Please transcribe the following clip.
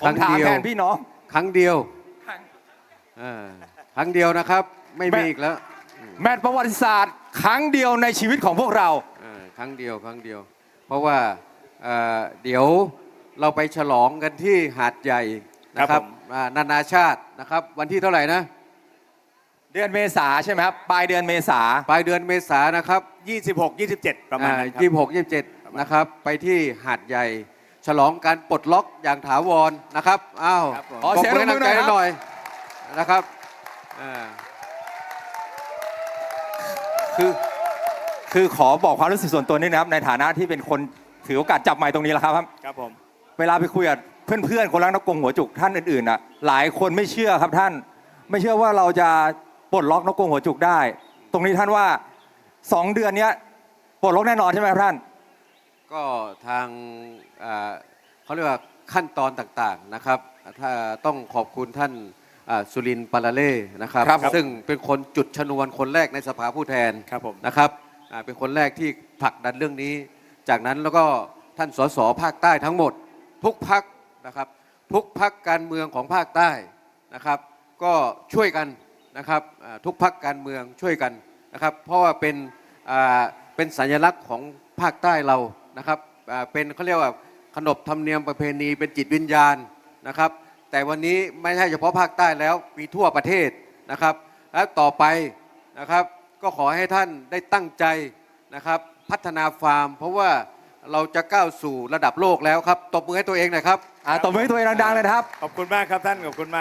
ครั้งผมถามเดียว แทนพี่น้อง ครั้งเดียวเออครั้งเดียวนะครับไม่แม่มีอีกแล้วแมตช์ประวัติศาสตร์ ครั้งเดียวในชีวิตของพวกเรา เออครั้งเดียวครั้งเดียว เพราะว่าเอ่อเดี๋ยวเราไปฉลองกันที่หาดใหญ่นะคครัรับบผม อ่านานาชาตินะครับ วันที่เท่าไหร่นะเดือนเมษาใช่ไหมครับปลายเดือนเมษา ปลายเดือนเมษายนนะครับ26 27 ประมาณนั้นครับ ยี่หกยี่เจ็ดนะครับ ไปที่หาดใหญ่ ฉลองการปลดล็อกอย่างถาวรนะครับอ้าวครับผม ขอเสียงปรบมือปรบมือหน่อยครับให้หน่อยนะครับอ่าคือคือขอบอกความรู้สึกส่วนตัวนิดนะครับในฐานะที่เป็นคนถือโอกาสจับไมค์ตรงนี้แล้วครับ ครับผม เวลาไปคุยกับเพื่อนๆคนรักนกกงหัวจุกท่านอื่นๆน่ะหลายคนไม่เชื่อครับท่าน ไม่เชื่อว่าเราจะปลดล็อกนกกงหัวจุกได้ ตรงนี้ท่านว่าสองเดือนเนี้ยปลดล็อกแน่นอนใช่ไหมครับท่าน ก็ทางอ่าเขาเรียกว่าขั้นตอนต่างๆนะครับถ้าต้องขอบคุณท่านอ่าสุรินทร์ปาลาเล่นะครับครับผมซึ่งเป็นคนจุดชนวนคนแรกในสภาผู้แทนครับผมนะครับอ่าเป็นคนแรกที่ผลักดันเรื่องนี้ จากนั้นแล้วก็ท่านสสภาคใต้ทั้งหมด ทุกพักนะครับทุกพักการเมืองของภาคใต้นะครับ ก็ช่วยกันนะครับอ่าทุกพักการเมืองช่วยกันนะครับ เพราะว่าเป็นอ่าเป็นสัญลักษณ์ของภาคใต้เรา นะครับเป็นเขาเรียกว่าขนบธรรมเนียมประเพณีเป็นจิตวิญญาณนะครับ แต่วันนี้ไม่ใช่เฉพาะภาคใต้แล้วมีทั่วประเทศนะครับ และต่อไปนะครับก็ขอให้ท่านได้ตั้งใจนะครับ พัฒนาฟาร์ม เพราะว่าเราจะก้าวสู่ระดับโลกแล้วครับตบมือให้ตัวเองหน่อยครับ อ่าตบมือให้ตัวเองดังๆเลยนะครับ ขอบคุณมากครับท่าน ขอบคุณมาก